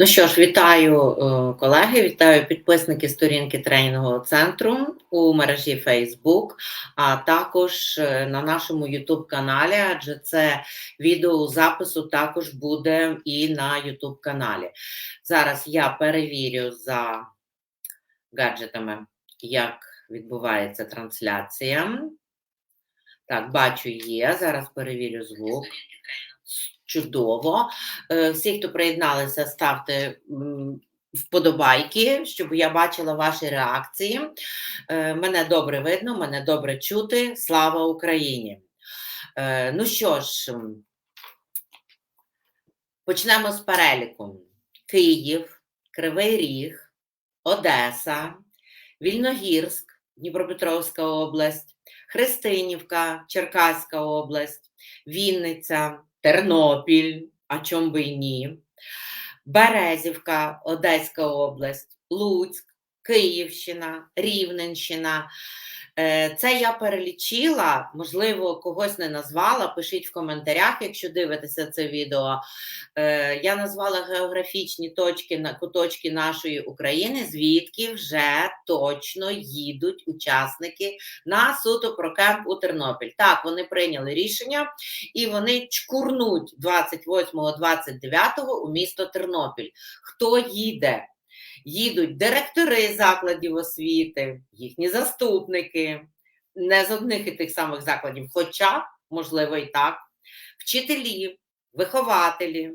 Ну що ж, вітаю е, колеги, вітаю підписники сторінки тренінгового центру у мережі Facebook, а також е, на нашому YouTube каналі, адже це відео запису також буде і на YouTube каналі. Зараз я перевірю за гаджетами, як відбувається трансляція. Так, бачу, є. Зараз перевірю звук. Чудово. Е, Всі, хто приєдналися, ставте вподобайки, щоб я бачила ваші реакції. Е, Мене добре видно, мене добре чути. Слава Україні! Е, Ну що ж, почнемо з переліку: Київ, Кривий Ріг, Одеса, Вільногірськ, Дніпропетровська область, Христинівка, Черкаська область, Вінниця, Тернопіль, а чом би й ні, Березівка, Одеська область, Луцьк, Київщина, Рівненщина. Е, Це я перелічила, можливо, когось не назвала. Пишіть в коментарях, якщо дивитеся це відео. Е, Я назвала географічні точки на куточки нашої України, звідки вже точно їдуть учасники на суто про кемп у Тернопіль. Так, вони прийняли рішення і вони чкурнуть 28-29 у місто Тернопіль. Хто їде? Їдуть директори закладів освіти, їхні заступники, не з одних і тих самих закладів, хоча, можливо, і так, вчителі, вихователі,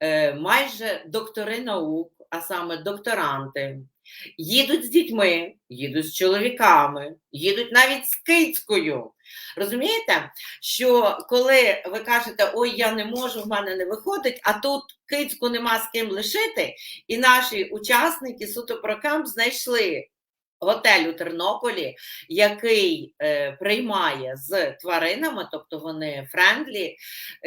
е, майже доктори наук, а саме докторанти, їдуть з дітьми, їдуть з чоловіками, їдуть навіть з кицькою. Розумієте, що коли ви кажете, ой, я не можу, в мене не виходить, а тут кицьку нема з ким лишити, і наші учасники суто про кемп знайшли готель у Тернополі, який е, приймає з тваринами, тобто вони френдлі,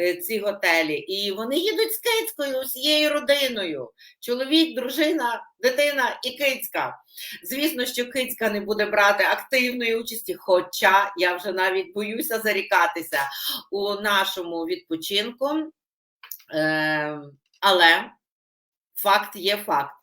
е, ці готелі, і вони їдуть з кицькою, усією родиною. Чоловік, дружина, дитина і кицька. Звісно, що кицька не буде брати активної участі, хоча я вже навіть боюся зарікатися у нашому відпочинку. Е, але факт є факт.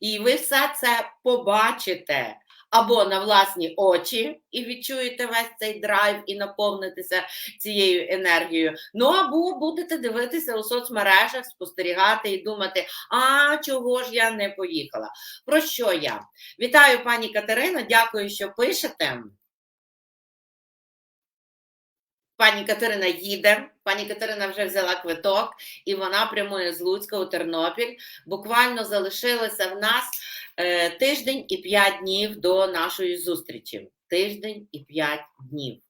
І ви все це побачите або на власні очі і відчуєте весь цей драйв і наповнитеся цією енергією. Ну або будете дивитися у соцмережах, спостерігати і думати, а чого ж я не поїхала? Про що я? Вітаю, пані Катерино, дякую, що пишете. Пані Катерина їде, пані Катерина вже взяла квиток, і вона прямує з Луцька у Тернопіль. Буквально залишилося в нас тиждень і п'ять днів до нашої зустрічі. Тиждень і п'ять днів.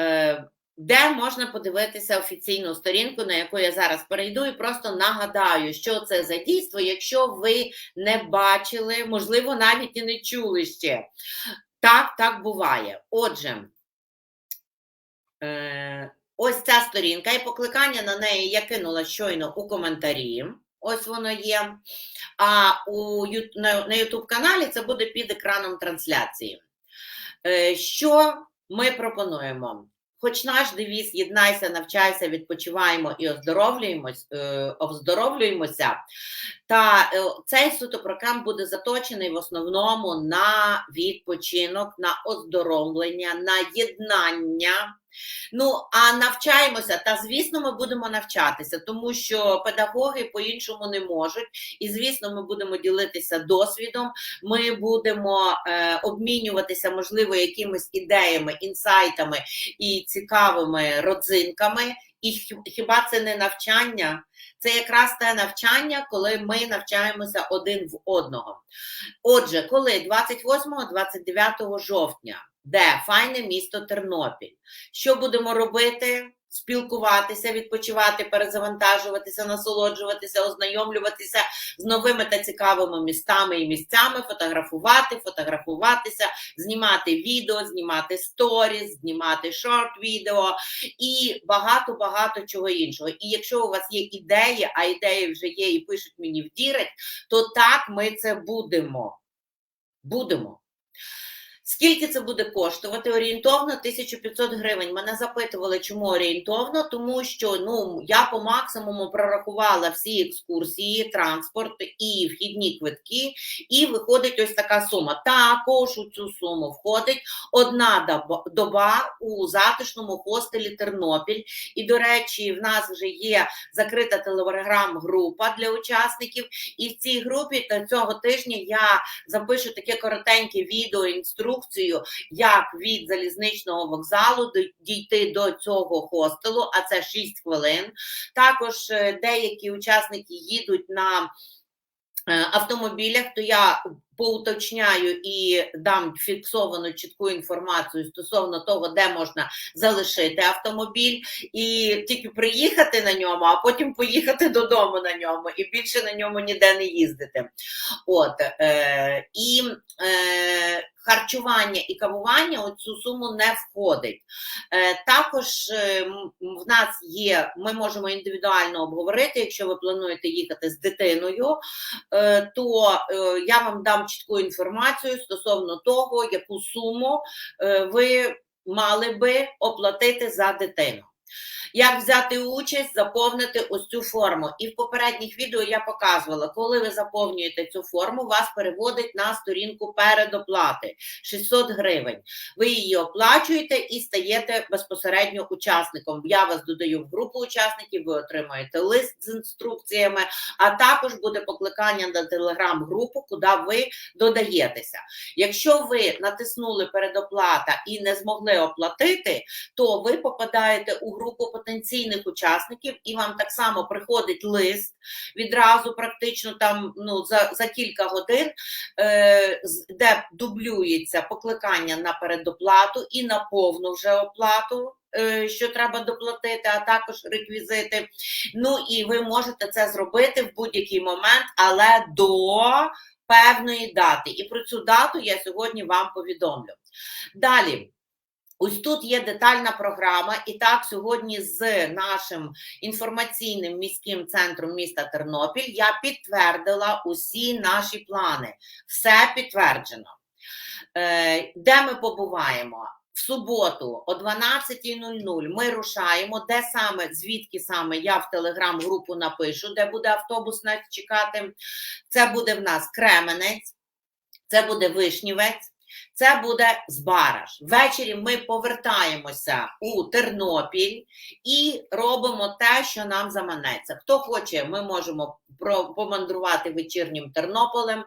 Е, де можна подивитися офіційну сторінку, на яку я зараз перейду, і просто нагадаю, що це за дійство, якщо ви не бачили, можливо, навіть і не чули ще. Так, так буває. Отже. Е, ось ця сторінка, і покликання на неї я кинула щойно у коментарі. Ось воно є. А у, на, YouTube каналі це буде під екраном трансляції. Е, Що ми пропонуємо? Хоч наш девіз єднайся, навчайся, відпочиваємо і оздоровлюємось, е, оздоровлюємося. Та е, цей сутопрокам буде заточений в основному на відпочинок, на оздоровлення, на єднання. Ну, а навчаємося, та звісно, ми будемо навчатися, тому що педагоги по-іншому не можуть. І, звісно, ми будемо ділитися досвідом, ми будемо е, обмінюватися, можливо, якимись ідеями, інсайтами і цікавими родзинками. І хіба це не навчання? Це якраз те навчання, коли ми навчаємося один в одного. Отже, коли 28-29 жовтня, де файне місто Тернопіль, що будемо робити? Спілкуватися, відпочивати, перезавантажуватися, насолоджуватися, ознайомлюватися з новими та цікавими містами і місцями, фотографувати, фотографуватися, знімати відео, знімати сторіс, знімати шорт-відео і багато-багато чого іншого. І якщо у вас є ідеї, а ідеї вже є і пишуть мені в Дірект, то так ми це будемо. Будемо. Скільки це буде коштувати? Орієнтовно 1500 гривень. Мене запитували, чому орієнтовно, тому що ну я по максимуму прорахувала всі екскурсії, транспорт і вхідні квитки, і виходить ось така сума. Також у цю суму входить одна доба, у затишному хостелі Тернопіль. І, до речі, в нас вже є закрита телеграм-група для учасників. І в цій групі цього тижня я запишу таке коротеньке відео інструкцію, як від залізничного вокзалу дійти до цього хостелу, а це 6 хвилин. Також е, деякі учасники їдуть на е, автомобілях, то я поуточняю і дам фіксовану чітку інформацію стосовно того, де можна залишити автомобіль, і тільки приїхати на ньому, а потім поїхати додому на ньому, і більше на ньому ніде не їздити. От е, і е, харчування і кавування у цю суму не входить. Е, також е, в нас є, ми можемо індивідуально обговорити, якщо ви плануєте їхати з дитиною, е, то е, я вам дам чітку інформацію стосовно того, яку суму е, ви мали би оплатити за дитину. Як взяти участь, заповнити ось цю форму. І в попередніх відео я показувала, коли ви заповнюєте цю форму, вас переводить на сторінку передоплати 600 гривень. Ви її оплачуєте і стаєте безпосередньо учасником. Я вас додаю в групу учасників, ви отримаєте лист з інструкціями, а також буде покликання на телеграм-групу, куди ви додаєтеся. Якщо ви натиснули передоплата і не змогли оплатити, то ви попадаєте у групу потенційних учасників, і вам так само приходить лист відразу, практично там ну за, за кілька годин, е, де дублюється покликання на передоплату і на повну вже оплату. е, Що треба доплатити, а також реквізити. Ну і ви можете це зробити в будь-який момент, але до певної дати. І про цю дату я сьогодні вам повідомлю. Далі. Ось тут є детальна програма, і так сьогодні з нашим інформаційним міським центром міста Тернопіль я підтвердила усі наші плани. Все підтверджено. Е, Де ми побуваємо? В суботу о 12.00 ми рушаємо. Де саме, звідки саме я в телеграм-групу напишу, де буде автобус нас чекати. Це буде в нас Кременець, це буде Вишнівець. Це буде Збараж. Ввечері ми повертаємося у Тернопіль і робимо те, що нам заманеться. Хто хоче, ми можемо про- помандрувати вечірнім Тернополем.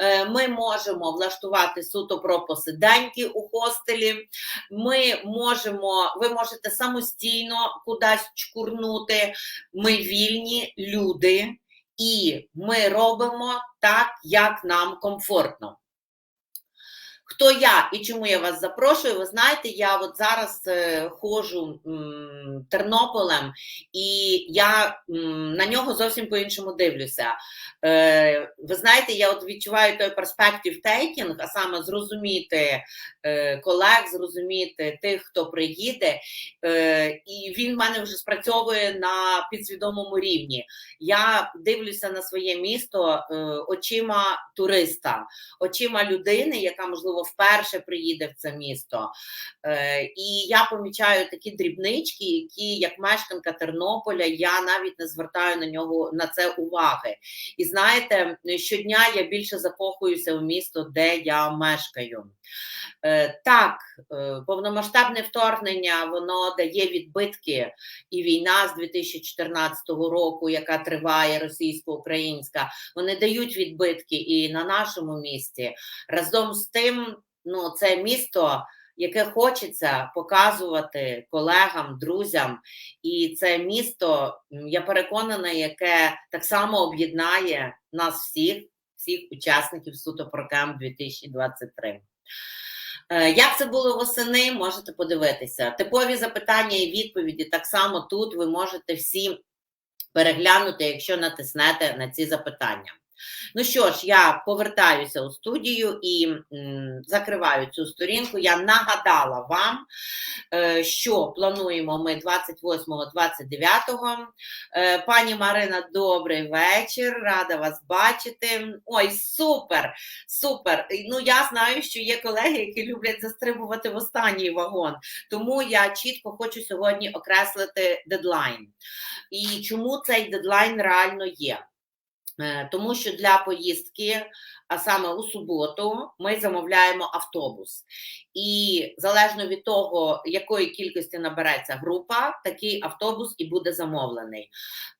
Е, Ми можемо влаштувати суто пропосиденьки у хостелі. Ми можемо, ви можете самостійно кудись чкурнути. Ми вільні люди, і ми робимо так, як нам комфортно. Хто я і чому я вас запрошую? Ви знаєте, я от зараз е, ходжу Тернополем, і я на нього зовсім по-іншому дивлюся. Е, ви знаєте, я от відчуваю той перспектив тейкінг, а саме зрозуміти е, колег, зрозуміти тих, хто приїде, і він в мене вже спрацьовує на підсвідомому рівні. Я дивлюся на своє місто очима туриста, очима людини, яка можливо вперше приїде в це місто. Е, і я помічаю такі дрібнички, які, як мешканка Тернополя, я навіть не звертаю на нього на це уваги. І знаєте, щодня я більше закохуюся в місто, де я мешкаю. Е, так, е, повномасштабне вторгнення воно дає відбитки, і війна з 2014 року, яка триває російсько-українська, вони дають відбитки і на нашому місті. Разом з тим, ну це місто. Яке хочеться показувати колегам, друзям, і це місто, я переконана, яке так само об'єднає нас всіх, всіх учасників суто Прокем 2023. Е, Як це було восени, можете подивитися. Типові запитання і відповіді так само тут ви можете всі переглянути, якщо натиснете на ці запитання. Ну що ж, я повертаюся у студію і закриваю цю сторінку. Я нагадала вам, е, що плануємо ми 28-29. Е, пані Марина, добрий вечір. Рада вас бачити. Ой, супер! Супер! Ну, я знаю, що є колеги, які люблять застрибувати в останній вагон. Тому я чітко хочу сьогодні окреслити дедлайн. І чому цей дедлайн реально є? Е, Тому що для поїздки, а саме у суботу, ми замовляємо автобус. І залежно від того, якої кількості набереться група, такий автобус і буде замовлений.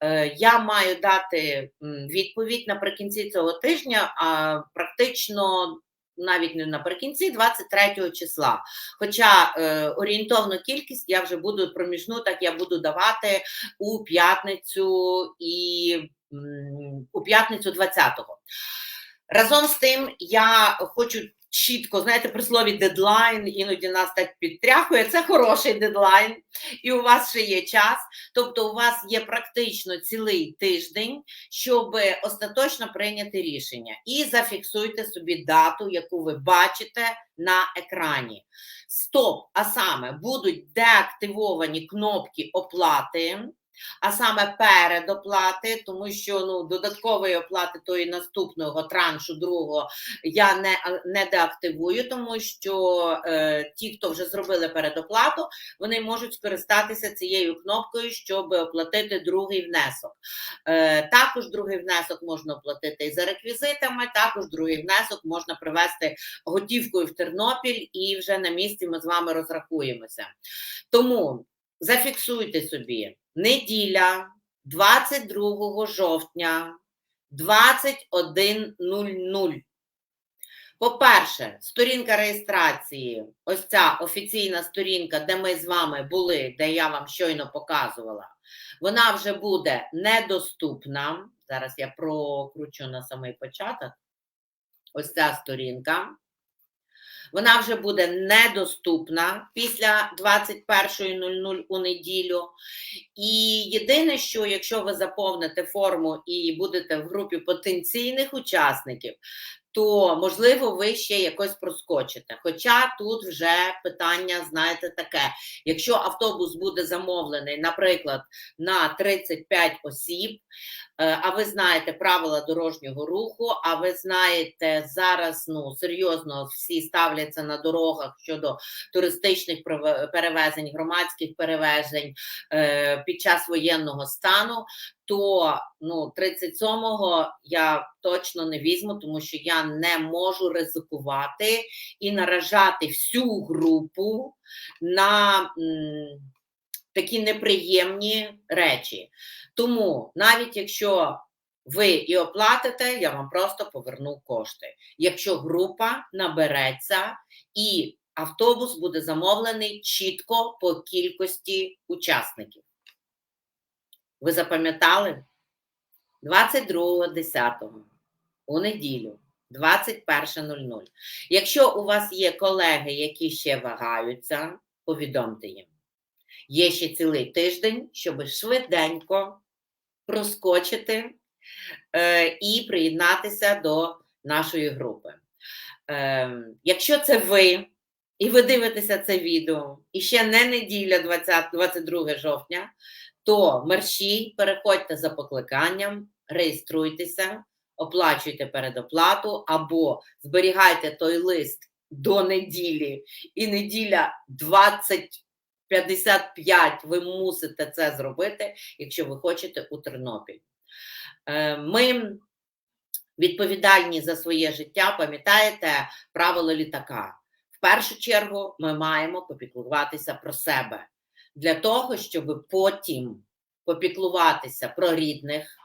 Е, Я маю дати відповідь наприкінці цього тижня, а практично. Навіть не наприкінці 23 числа. Хоча е, орієнтовну кількість я вже буду проміжну, так я буду давати у п'ятницю і у п'ятницю 20-го. Разом з тим, я хочу чітко, знаєте, при слові дедлайн, іноді нас так підтряхує. Це хороший дедлайн, і у вас ще є час. Тобто, у вас є практично цілий тиждень, щоб остаточно прийняти рішення. І зафіксуйте собі дату, яку ви бачите на екрані. Стоп, а саме будуть деактивовані кнопки оплати. А саме передоплати, тому що ну додаткової оплати тої наступного траншу другого я не не деактивую, тому що е, ті, хто вже зробили передоплату, вони можуть скористатися цією кнопкою, щоб оплатити другий внесок. Е, також другий внесок можна оплатити і за реквізитами. Також другий внесок можна привезти готівкою в Тернопіль, і вже на місці ми з вами розрахуємося. Тому зафіксуйте собі неділя 22 жовтня 21.00. По-перше, сторінка реєстрації, ось ця офіційна сторінка, де ми з вами були, де я вам щойно показувала, вона вже буде недоступна. Зараз я прокручу на самий початок. Ось ця сторінка. Вона вже буде недоступна після 21.00 у неділю. І єдине, що якщо ви заповните форму і будете в групі потенційних учасників, то можливо ви ще якось проскочите. Хоча тут вже питання, знаєте, таке: якщо автобус буде замовлений, наприклад, на 35 осіб, е, а ви знаєте правила дорожнього руху, а ви знаєте, зараз ну серйозно всі ставляться на дорогах щодо туристичних перевезень, громадських перевезень е, під час воєнного стану, то ну 37-го я точно не візьму, тому що я не можу ризикувати і наражати всю групу на м, такі неприємні речі. Тому навіть якщо ви і оплатите, я вам просто поверну кошти. Якщо група набереться і автобус буде замовлений чітко по кількості учасників. Ви запам'ятали? 22.10 у неділю, 21.00. Якщо у вас є колеги, які ще вагаються, повідомте їм. Є ще цілий тиждень, щоб швиденько проскочити е, і приєднатися до нашої групи. Е, Якщо це ви, і ви дивитеся це відео, і ще не неділя, 20, 22 жовтня, то мерщій переходьте за покликанням, реєструйтеся, оплачуйте передоплату або зберігайте той лист до неділі, і неділя 2055 ви мусите це зробити, якщо ви хочете у Тернопіль. Е, ми відповідальні за своє життя, пам'ятаєте правило літака. В першу чергу ми маємо попіклуватися про себе для того, щоб потім попіклуватися про рідних,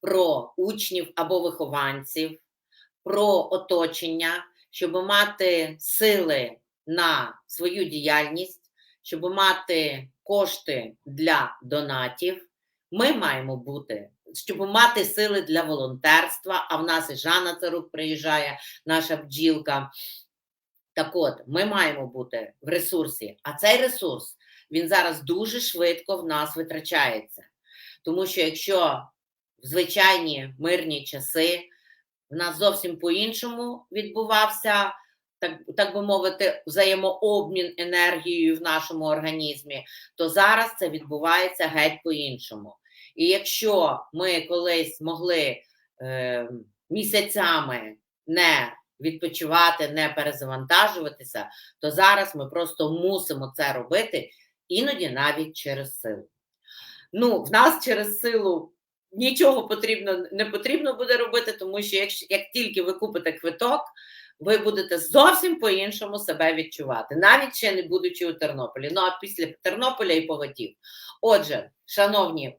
про учнів або вихованців, про оточення, щоб мати сили на свою діяльність, щоб мати кошти для донатів. Ми маємо бути. Щоб мати сили для волонтерства, а в нас і Жанна Царук приїжджає, наша бджілка. Так от, ми маємо бути в ресурсі, а цей ресурс він зараз дуже швидко в нас витрачається. Тому що якщо в звичайні мирні часи в нас зовсім по-іншому відбувався, так, так би мовити, взаємообмін енергією в нашому організмі, то зараз це відбувається геть по-іншому. І якщо ми колись могли е, місяцями не відпочивати, не перезавантажуватися, то зараз ми просто мусимо це робити, іноді навіть через силу. Ну, в нас через силу нічого потрібно не потрібно буде робити, тому що якщо як тільки ви купите квиток, ви будете зовсім по-іншому себе відчувати, навіть ще не будучи у Тернополі. Ну а після Тернополя і поготів. Отже, шановні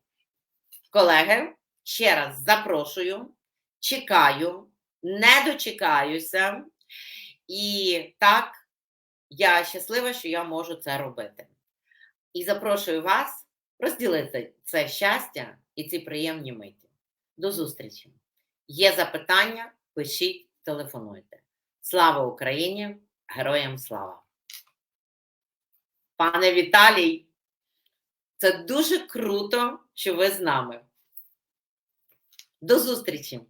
колеги, ще раз запрошую, чекаю, не дочекаюся, і так я щаслива, що я можу це робити. І запрошую вас розділити це щастя і ці приємні миті. До зустрічі! Є запитання? Пишіть, телефонуйте. Слава Україні! Героям слава! Пане Віталій, це дуже круто, що ви з нами. До зустрічі!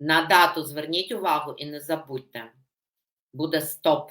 На дату зверніть увагу і не забудьте, буде стоп.